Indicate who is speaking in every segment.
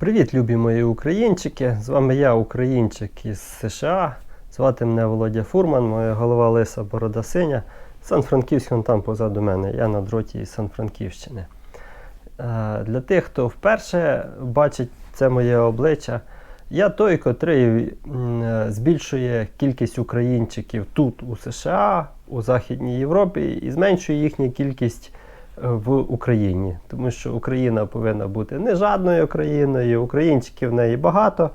Speaker 1: Привіт, любі мої українчики! З вами я, українчик із США. Звати мене Володя Фурман, моя голова Лиса Борода Синя. Сан-Франківськ он там позаду мене. Я на дроті із Сан-Франківщини. Е, Для тих, хто вперше бачить це моє обличчя, я той, котрий е, збільшує кількість українчиків тут, у США, у Західній Європі, і зменшує їхню кількість в Україні. Тому що Україна повинна бути не жадною країною, українчиків в неї багато.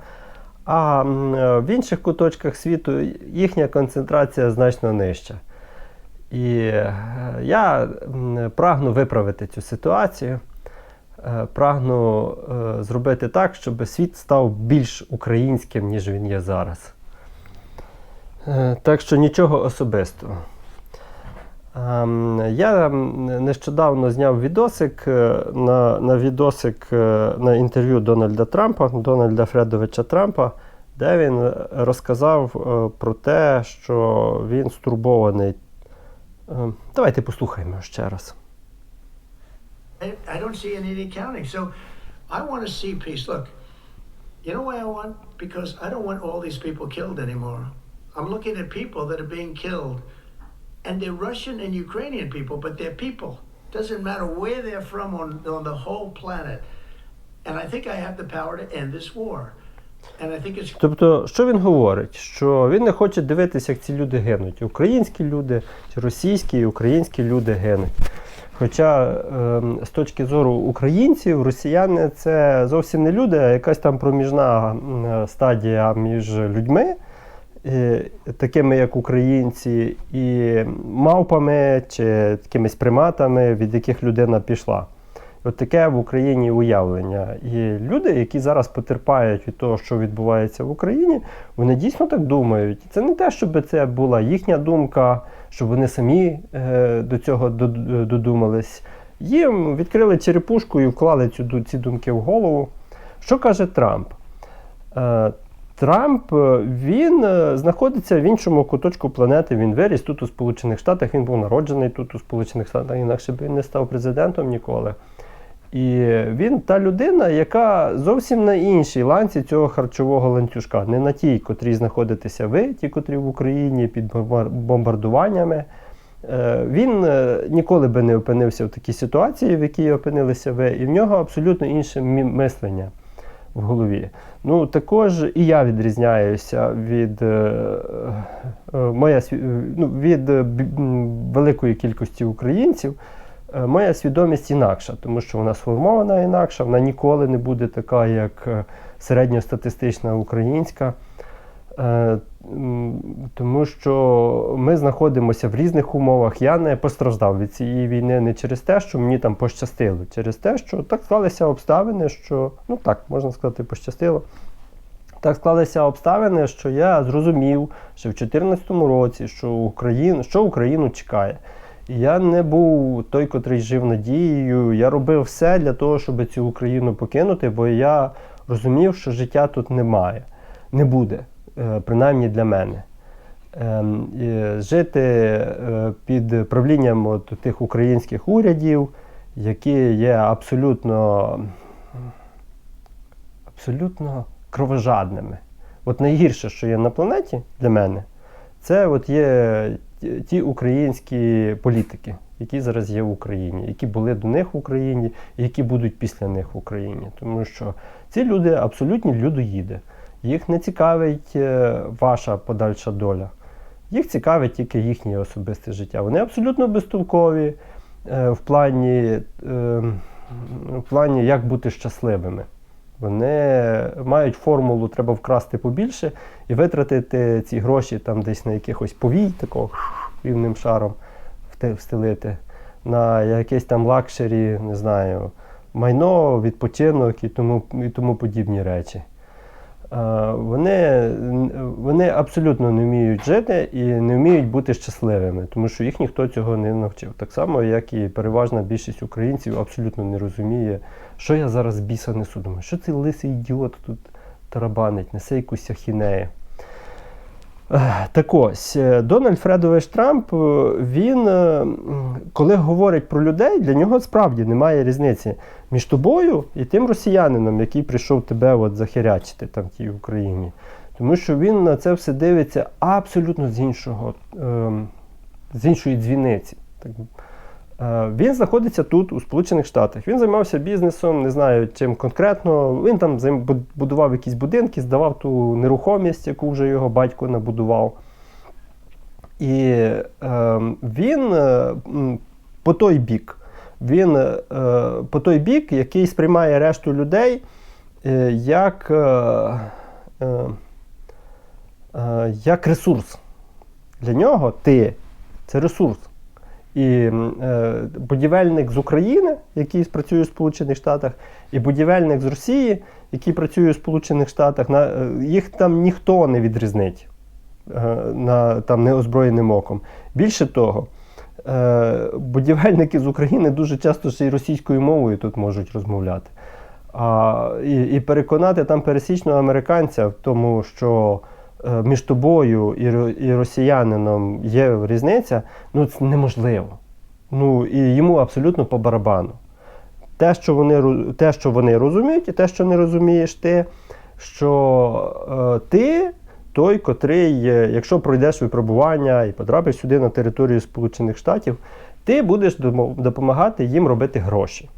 Speaker 1: А в інших куточках світу їхня концентрація значно нижча. І е, я прагну виправити цю ситуацію. Е, Прагну е, зробити так, щоб світ став більш українським, ніж він є зараз. Так що нічого особистого. Ем, Я нещодавно зняв відосик е, на, на відосик е, на інтерв'ю Дональда Трампа, Дональда Фредовича Трампа, де він е, розказав про те, що він стурбований. Е, Давайте послухаємо ще раз.
Speaker 2: I don't see any accounting. So I want to see peace. Look, you know why I want? Because I don't want all these people killed anymore. I'm looking at people that are being killed, and they're Russian and Ukrainian people, but they're people. Doesn't matter where they're from on, on the whole planet. And I think I have the power to end this war. And I think it's
Speaker 1: Тобто, що він говорить? Що він не хоче дивитися, як ці люди гинуть. Українські люди, чи російські і українські люди гинуть. Хоча ем, з точки зору українців, росіяни це зовсім не люди, а якась там проміжна стадія між людьми, такими як українці, і мавпами чи якимись приматами, від яких людина пішла. От таке в Україні уявлення. І люди, які зараз потерпають від того, що відбувається в Україні, вони дійсно так думають. Це не те, щоб це була їхня думка, щоб вони самі е, до цього додумались. Їм відкрили черепушку і вклали цю, ці думки в голову. Що каже Трамп? Трамп е, він е, знаходиться в іншому куточку планети. Він виріс тут у Сполучених Штатах. Він був народжений тут у Сполучених Штатах, інакше б він не став президентом ніколи. І він та людина, яка зовсім на іншій ланці цього харчового ланцюжка, не на тій, котрій знаходитеся ви, ті, котрі в Україні під бомбар- бомбардуваннями. Е, Він ніколи би не опинився в такій ситуації, в якій опинилися ви, і в нього абсолютно інше мислення в голові. Ну, також і я відрізняюся від, е, е, моя, сві- ну, від е, великої кількості українців. Е, Моя свідомість інакша, тому що вона сформована інакша, вона ніколи не буде така, як е, середньостатистична українська. Е, Тому що ми знаходимося в різних умовах. Я не постраждав від цієї війни не через те, що мені там пощастило, через те, що так склалися обставини, що ну так можна сказати, пощастило. Так склалися обставини, що я зрозумів ще в 2014 році, що Україну, що Україну чекає. Я не був той, котрий жив надією. Я робив все для того, щоб цю Україну покинути, бо я розумів, що життя тут немає, не буде, принаймні для мене. Ем, Жити е, під правлінням от тих українських урядів, які є абсолютно, абсолютно кровожадними. От найгірше, що є на планеті для мене, це от є ті українські політики, які зараз є в Україні, які були до них в Україні, і які будуть після них в Україні. Тому що ці люди абсолютні людоїди. Їх не цікавить е, ваша подальша доля. Їх цікавить тільки їхнє особисте життя. Вони абсолютно безтолкові е, в плані, е, в плані, як бути щасливими. Вони мають формулу, треба вкрасти побільше і витратити ці гроші там десь на якихось повій, такого рівним шаром встелити, на якесь там лакшері, не знаю, майно, відпочинок і тому, і тому подібні речі. Вони, вони абсолютно не вміють жити і не вміють бути щасливими, тому що їх ніхто цього не навчив. Так само, як і переважна більшість українців абсолютно не розуміє, що я зараз біса несу. Думаю, що цей лисий ідіот тут тарабанить, несе якусь ахінею. Так ось, е, Дональд Фредович Трамп, е, він, е, коли говорить про людей, для нього справді немає різниці між тобою і тим росіянином, який прийшов тебе от захерячити там в тій Україні. Тому що він на це все дивиться абсолютно з іншого, ем, з іншої дзвіниці. Е, Він знаходиться тут, у Сполучених Штатах. Він займався бізнесом, не знаю чим конкретно. Він там будував якісь будинки, здавав ту нерухомість, яку вже його батько набудував. І е, він е, по той бік, він е, по той бік, який сприймає решту людей е, як, е, е, е, як ресурс. Для нього ти це ресурс. І е, будівельник з України, який працює в Сполучених Штатах, і будівельник з Росії, який працює в Сполучених Штатах, е, їх там ніхто не відрізнить е, на, там, неозброєним оком. Більше того, будівельники з України дуже часто ще й російською мовою тут можуть розмовляти. А, і, і переконати там пересічного американця в тому, що між тобою і, росіянином є різниця, ну це неможливо. Ну і йому абсолютно по барабану. Те, що вони, те, що вони розуміють, і те, що не розумієш ти, що е, ти той, котрий, е, якщо пройдеш випробування і потрапиш сюди на територію Сполучених Штатів, ти будеш допомагати їм робити гроші.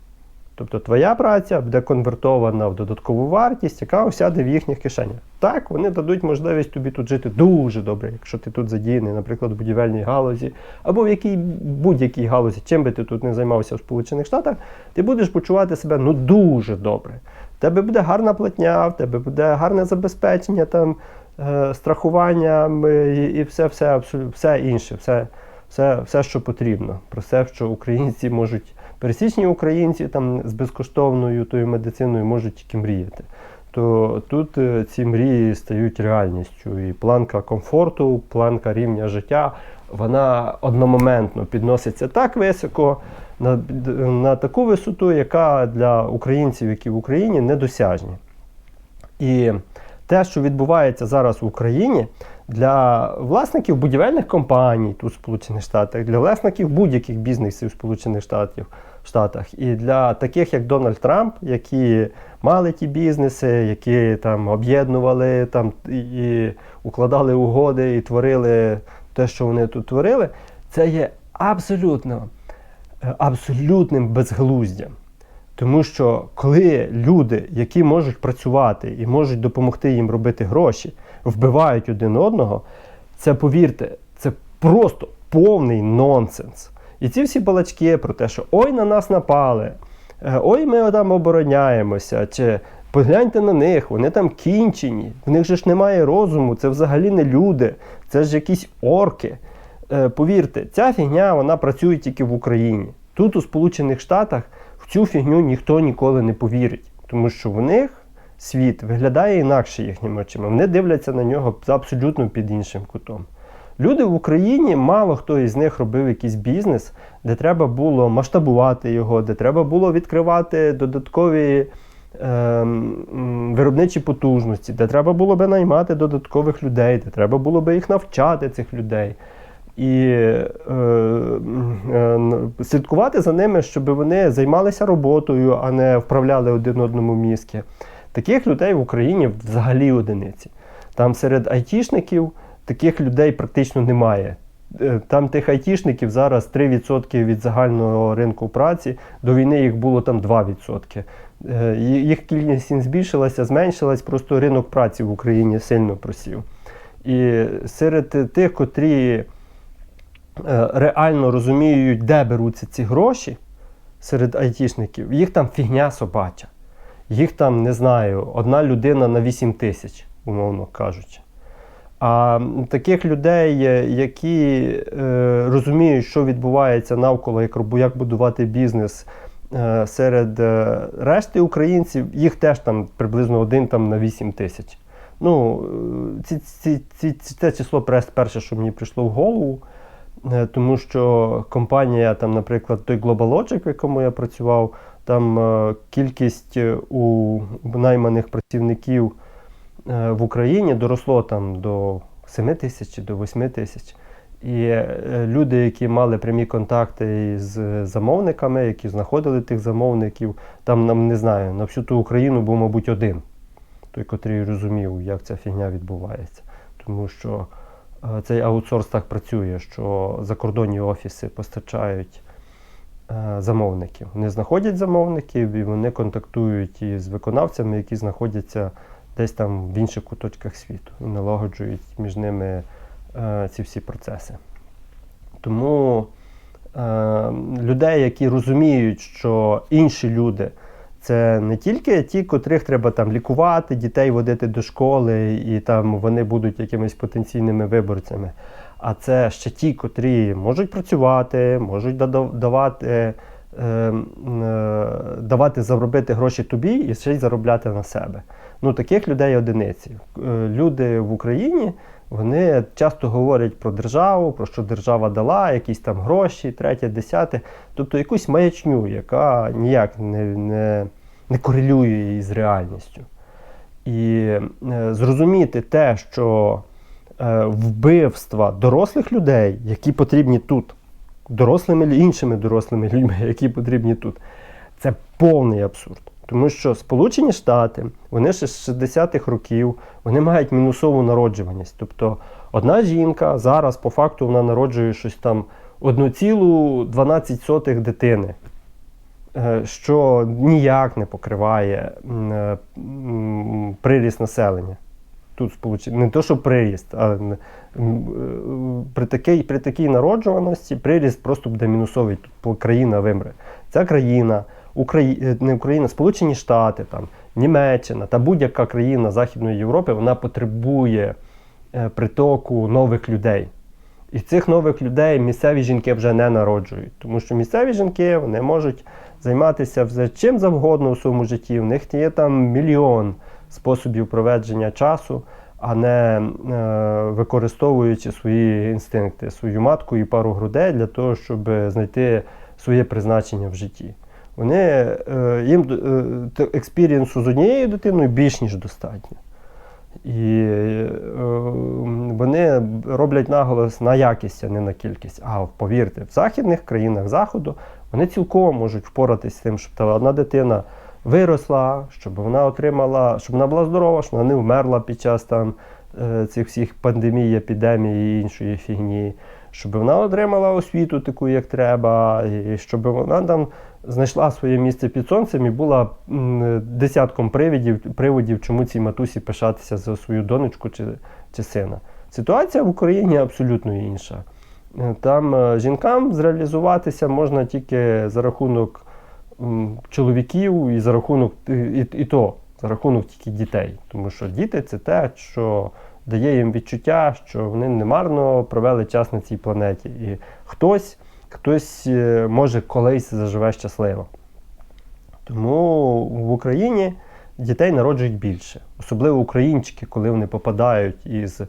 Speaker 1: Тобто твоя праця буде конвертована в додаткову вартість, яка осяде в їхніх кишенях. Так, вони дадуть можливість тобі тут жити дуже добре, якщо ти тут задіяний, наприклад, в будівельній галузі, або в якій будь-якій галузі, чим би ти тут не займався в Сполучених Штатах, ти будеш почувати себе ну дуже добре. В тебе буде гарна платня, в тебе буде гарне забезпечення, там, е, страхування і, і все, все, все інше, все, все, все, що потрібно. Про все, що українці можуть, пересічні українці там з безкоштовною тою медициною можуть тільки мріяти. То тут е, ці мрії стають реальністю. І планка комфорту, планка рівня життя, вона одномоментно підноситься так високо, на, на таку висоту, яка для українців, які в Україні, недосяжні. І те, що відбувається зараз в Україні, для власників будівельних компаній тут в Сполучених Штатах, для власників будь-яких бізнесів Сполучених Штатів, Штатах, і для таких, як Дональд Трамп, які мали ті бізнеси, які там об'єднували там і і укладали угоди і творили те, що вони тут творили, це є абсолютно, е, абсолютним безглуздям. Тому що коли люди, які можуть працювати і можуть допомогти їм робити гроші, вбивають один одного, це повірте, це просто повний нонсенс. І ці всі балачки про те, що ой на нас напали, е, ой, ми там обороняємося, чи погляньте на них, вони там кінчені, в них же ж немає розуму, це взагалі не люди, це ж якісь орки. Е, Повірте, ця фігня вона працює тільки в Україні. Тут, у Сполучених Штатах, цю фігню ніхто ніколи не повірить, тому що в них світ виглядає інакше їхніми очима. Вони дивляться на нього абсолютно під іншим кутом. Люди в Україні, мало хто із них робив якийсь бізнес, де треба було масштабувати його, де треба було відкривати додаткові м, виробничі потужності, де треба було би наймати додаткових людей, де треба було би їх навчати цих людей. І е, е, слідкувати за ними, щоб вони займалися роботою, а не вправляли один одному мізки. Таких людей в Україні взагалі одиниці. Там серед айтішників таких людей практично немає. Е, Там тих айтішників зараз 3% від загального ринку праці. До війни їх було там 2%. Е, Їх кількість збільшилася, зменшилась, просто ринок праці в Україні сильно просів. І серед тих, котрі реально розуміють, де беруться ці гроші серед айтішників, їх там фігня собача. Їх там, не знаю, одна людина на 8 тисяч, умовно кажучи. А таких людей, е, які е, розуміють, що відбувається навколо, як, як будувати бізнес е, серед е, решти українців, їх теж там приблизно один там на 8 тисяч. Ну, е, ці, ці, ці- це число перше, що мені прийшло в голову. Е, Тому що компанія, там, наприклад, той GlobalLogic, в якому я працював, там е, кількість е, у найманих працівників в Україні доросло там до 7 тисяч до 8 тисяч. І люди, які мали прямі контакти з замовниками, які знаходили тих замовників, там нам не знаю, на всю ту Україну був, мабуть, один, той, котрий розумів, як ця фігня відбувається. Тому що цей аутсорс так працює, що закордонні офіси постачають е, замовників. Вони знаходять замовників і вони контактують із виконавцями, які знаходяться десь там в інших куточках світу і налагоджують між ними е, ці всі процеси. Тому е, людей, які розуміють, що інші люди це не тільки ті, котрих треба там лікувати, дітей водити до школи, і там вони будуть якимись потенційними виборцями. А це ще ті, котрі можуть працювати, можуть давати, е, м, е, давати заробити гроші тобі і ще й заробляти на себе. Ну, таких людей одиниці. Е, Люди в Україні вони часто говорять про державу, про що держава дала, якісь там гроші, третє, десяте, тобто якусь маячню, яка ніяк не, не, не корелює із реальністю. І е, зрозуміти те, що е, вбивства дорослих людей, які потрібні тут, дорослими іншими дорослими людьми, які потрібні тут, це повний абсурд. Тому що Сполучені Штати, вони ще з 60-х років, вони мають мінусову народжуваність. Тобто одна жінка зараз по факту вона народжує щось там 1,12 дитини, що ніяк не покриває е, приріст населення. Тут сполучені не то, що приріст, а м, при такій, при такій народжуваності приріст просто буде мінусовий. Тут країна вимре. Ця країна, Украї... е, не Україна, Сполучені Штати, там, Німеччина та будь-яка країна Західної Європи вона потребує е, притоку нових людей. І цих нових людей місцеві жінки вже не народжують, тому що місцеві жінки вони можуть займатися вже чим завгодно у своєму житті. В них є там мільйон способів проведення часу, а не е, використовуючи свої інстинкти, свою матку і пару грудей для того, щоб знайти своє призначення в житті. Вони е, їм е, експірієнсу з однією дитиною більш ніж достатньо. І е, вони роблять наголос на якість, а не на кількість. А повірте, в західних країнах заходу вони цілком можуть впоратися з тим, щоб та одна дитина виросла, щоб вона отримала, щоб вона була здорова, щоб вона не вмерла під час там е, цих всіх пандемій, епідемій і іншої фігні, щоб вона отримала освіту таку, як треба, і щоб вона там знайшла своє місце під сонцем і була десятком привідів, приводів, чому цій матусі пишатися за свою донечку чи, чи сина. Ситуація в Україні абсолютно інша. Е, Там е, жінкам зреалізуватися можна тільки за рахунок чоловіків і за рахунок і, і, і то за рахунок тільки дітей. Тому що діти це те, що дає їм відчуття, що вони немарно провели час на цій планеті. І хтось, хтось е, може колись заживе щасливо. Тому в Україні дітей народжують більше. Особливо українчики, коли вони попадають із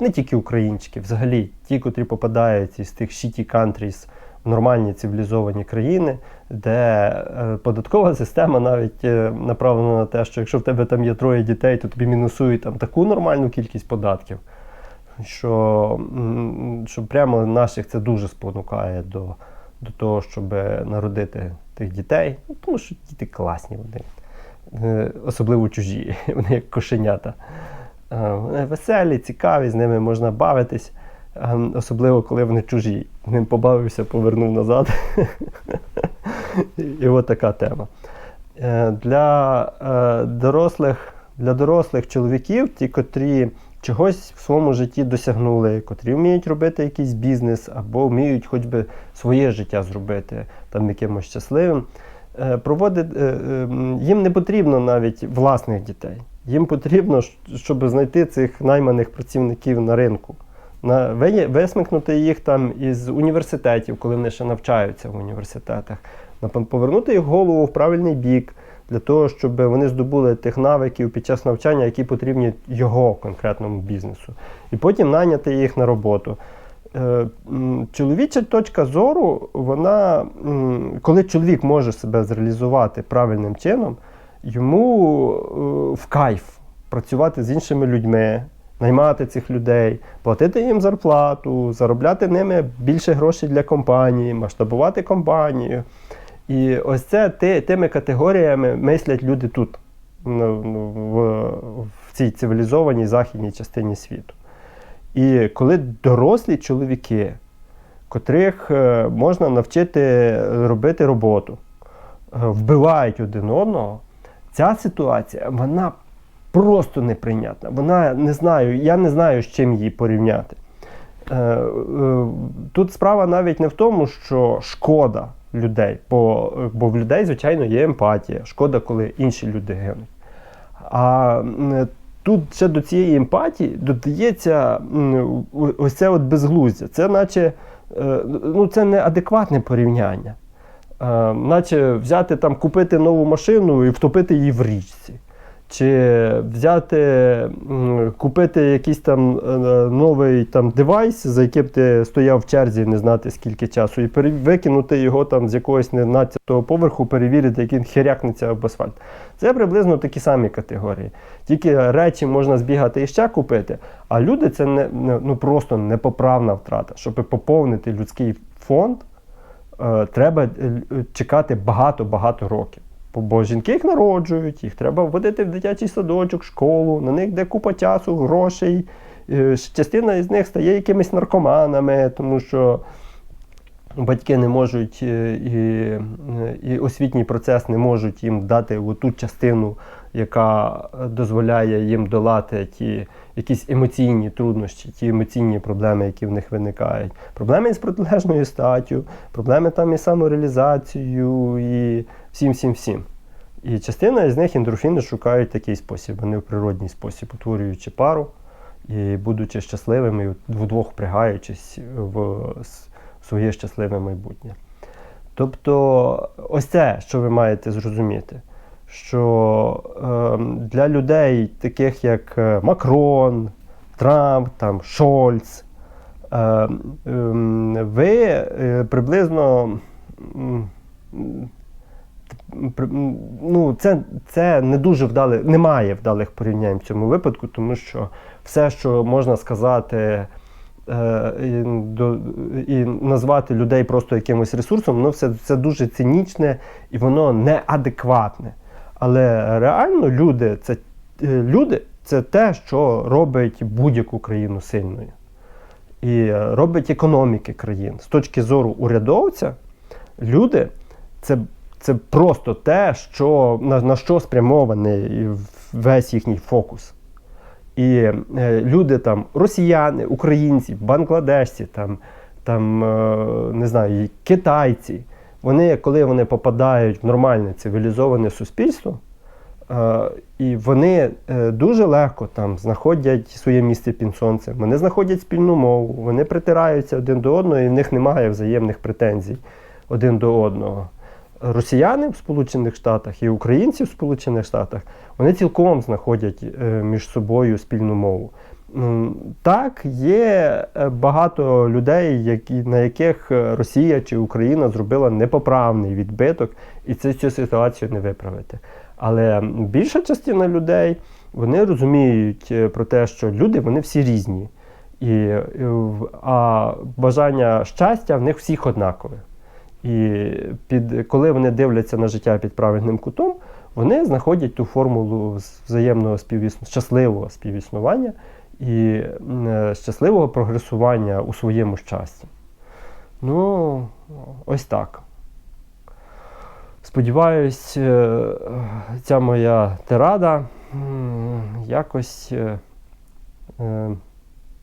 Speaker 1: не тільки українчики, взагалі ті, котрі попадають із тих shitty countries в нормальні цивілізовані країни, де е, податкова система навіть е, направлена на те, що якщо в тебе там є троє дітей, то тобі мінусують там таку нормальну кількість податків, що, що прямо наших це дуже спонукає до, до того, щоб народити тих дітей. Ну, Тому що діти класні вони, Е, особливо чужі, вони як кошенята. Е, Вони веселі, цікаві, з ними можна бавитись, е, особливо коли вони чужі. Ним побавився, повернув назад. І от така тема. Для дорослих, для дорослих чоловіків, ті, котрі чогось в своєму житті досягнули, котрі вміють робити якийсь бізнес або вміють хоч би своє життя зробити там якимось щасливим, е, проводить, е, е, їм не потрібно навіть власних дітей. Їм потрібно, щоб знайти цих найманих працівників на ринку. На, висмикнути їх там із університетів, коли вони ще навчаються в університетах, повернути їх голову в правильний бік, для того, щоб вони здобули тих навиків під час навчання, які потрібні його конкретному бізнесу. І потім найняти їх на роботу. Е, Чоловіча точка зору, вона, коли чоловік може себе зреалізувати правильним чином, йому е, в кайф працювати з іншими людьми, наймати цих людей, платити їм зарплату, заробляти ними більше грошей для компанії, масштабувати компанію. І ось це ти, тими категоріями мислять люди тут, ну, ну, в, в цій цивілізованій західній частині світу. І коли дорослі чоловіки, котрих е, можна навчити робити роботу, е, вбивають один одного, ця ситуація вона просто неприйнятна. Вона не знаю, я не знаю, з чим її порівняти. Е, Тут справа навіть не в тому, що шкода людей, бо, бо в людей, звичайно, є емпатія. Шкода, коли інші люди гинуть. А тут ще до цієї емпатії додається ось це от безглуздя. Це наче е, ну, це не адекватне порівняння. Е, Наче взяти там, купити нову машину і втопити її в річці. Чи взяти, купити якийсь там е, новий там девайс, за яким ти стояв в черзі не знати скільки часу, і викинути його там з якогось 12-го поверху, перевірити, як він херякнеться об асфальт. Це приблизно такі самі категорії. Тільки речі можна збігати і ще купити, а люди це не- ну, просто непоправна втрата. Щоб поповнити людський фонд, е, треба е, чекати багато-багато років. Бо- жінки їх народжують, їх треба вводити в дитячий садочок, школу, на них де купа часу, грошей. Е, Частина із них стає якимись наркоманами, тому що батьки не можуть е, і, е, і освітній процес не можуть їм дати ту частину, яка дозволяє їм долати ті якісь емоційні труднощі, ті емоційні проблеми, які в них виникають. Проблеми з протилежною статтю, проблеми там із самореалізацією і всім, всім, всім. І частина із них ендорфіни шукають такий спосіб, вони в природній спосіб, утворюючи пару і будучи щасливими, вдвох впрягаючись в своє щасливе майбутнє. Тобто, ось це, що ви маєте зрозуміти, що ем, для людей, таких як е, Макрон, Трамп, там, Шольц, ем, ем, ви е, приблизно. Ну, це, це не дуже вдале, немає вдалих порівнянь в цьому випадку, тому що все, що можна сказати е, і, до, і назвати людей просто якимось ресурсом, ну, все це дуже цинічне і воно неадекватне. Але реально люди це, е, люди це те, що робить будь-яку країну сильною. І робить економіки країн. З точки зору урядовця, люди це, це просто те, що, на, на що спрямований весь їхній фокус. І е, люди там, росіяни, українці, бангладешці, там, там, е, не знаю, китайці, вони, коли вони попадають в нормальне цивілізоване суспільство, е, і вони е, дуже легко там знаходять своє місце під сонцем, вони знаходять спільну мову, вони притираються один до одного, і в них немає взаємних претензій один до одного. Росіяни в Сполучених Штатах і українці в Сполучених Штатах вони цілком знаходять е, між собою спільну мову. Так, є е, багато людей, які, на яких Росія чи Україна зробила непоправний відбиток, і це цю ситуацію не виправити. Але більша частина людей вони розуміють е, про те, що люди вони всі різні. І, а бажання щастя в них всіх однакове. І під, коли вони дивляться на життя під правильним кутом, вони знаходять ту формулу взаємного співіснування, щасливого співіснування і е, щасливого прогресування у своєму щасті. Ну, ось так. Сподіваюсь, е, ця моя тирада якось е,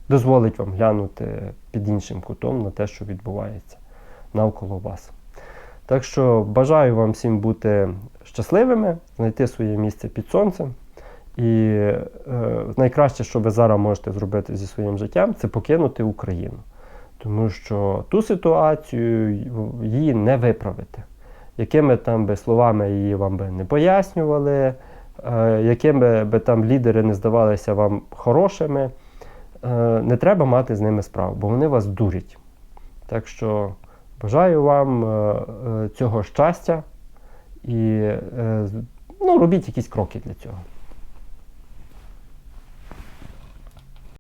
Speaker 1: дозволить вам глянути під іншим кутом на те, що відбувається навколо вас. Так що бажаю вам всім бути щасливими, знайти своє місце під сонцем. І е, найкраще, що ви зараз можете зробити зі своїм життям, це покинути Україну. Тому що ту ситуацію її не виправити. Якими там би словами її вам би не пояснювали, е, якими би там лідери не здавалися вам хорошими, е, не треба мати з ними справ, бо вони вас дурять. Так що бажаю вам е, е, цього щастя і е, ну, робіть якісь кроки для цього.